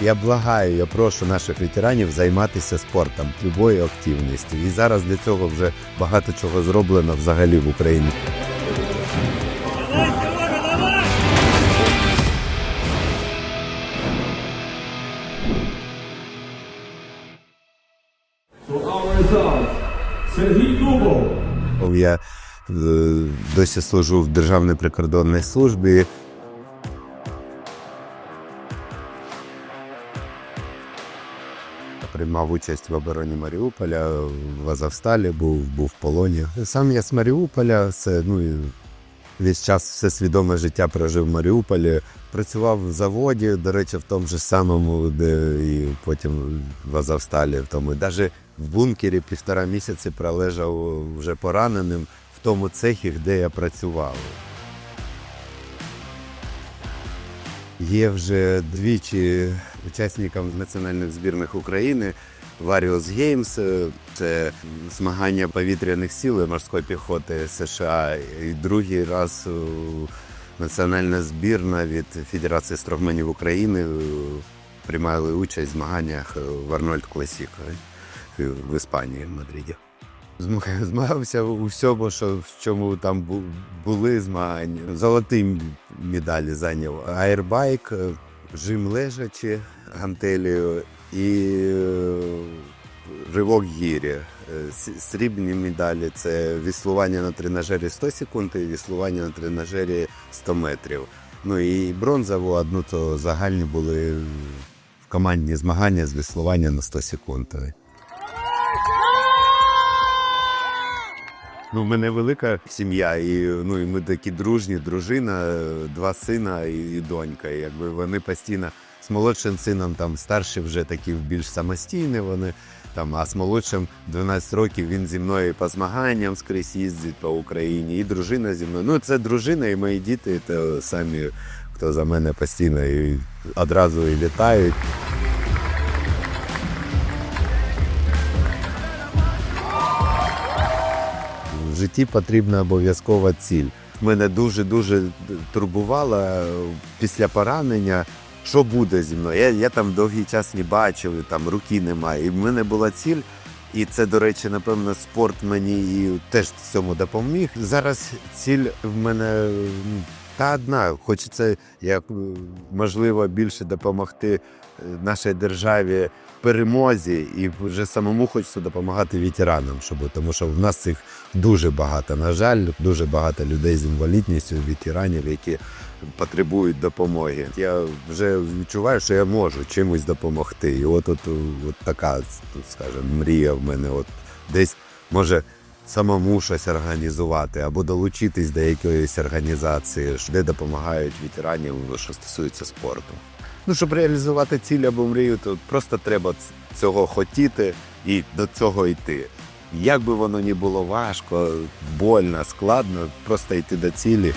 Я благаю, я прошу наших ветеранів займатися спортом, любою активністю. І зараз для цього вже багато чого зроблено взагалі в Україні. Сергій Дубов. Я е, досі служу в Державній прикордонній службі. Приймав участь в обороні Маріуполя, в Азовсталі був, був в полоні. Сам я з Маріуполя, це ну весь час все свідоме життя прожив в Маріуполі. Працював в заводі, до речі, в тому ж самому, де і потім в Азовсталі. В тому. Навіть в бункері півтора місяці пролежав вже пораненим в тому цехі, де я працював. Є вже двічі учасником національних збірних України Games. Е, Це змагання повітряних сил і морської піхоти США. І другий раз національна збірна від Федерації строгменів України приймали участь в змаганнях в Арнольд Класік в Іспанії, в Мадриді. Змагався у всьому, що в чому там були змагання. Золоті медалі зайняв аербайк, е, жим лежачи, гантелію і е, ривок гірі. Е, Срібні медалі це віслування на тренажері 100 секунд і віслування на тренажері 100 метрів. Ну і бронзову одну то загальні були в командні змагання з веслування на 100 секунд. Ну, в мене велика сім'я, і, ну, і ми такі дружні, дружина, два сина і, донька. І, якби вони постійно з молодшим сином, там старші вже такі більш самостійні вони. Там, а з молодшим 12 років він зі мною по змаганням скрізь їздить по Україні, і дружина зі мною. Ну, це дружина і мої діти, то самі, хто за мене постійно і одразу і літають. Житті потрібна обов'язкова ціль. Мене дуже-дуже турбувало після поранення, що буде зі мною. Я, я там довгий час не бачив, там руки немає. І в мене була ціль. І це, до речі, напевно, спорт мені і теж в цьому допоміг. Зараз ціль в мене та одна. Хочеться як можливо більше допомогти е, нашій державі перемозі, і вже самому хочеться допомагати ветеранам, щоб тому що в нас цих дуже багато. На жаль, дуже багато людей з інвалідністю, ветеранів, які потребують допомоги. Я вже відчуваю, що я можу чимось допомогти. І от, от, от така, скажімо, мрія в мене. От десь може. Самому щось організувати або долучитись до якоїсь організації, де допомагають ветеранів, що стосується спорту. Ну, щоб реалізувати ціль або мрію, то просто треба цього хотіти і до цього йти. Як би воно ні було важко, больно, складно, просто йти до цілі.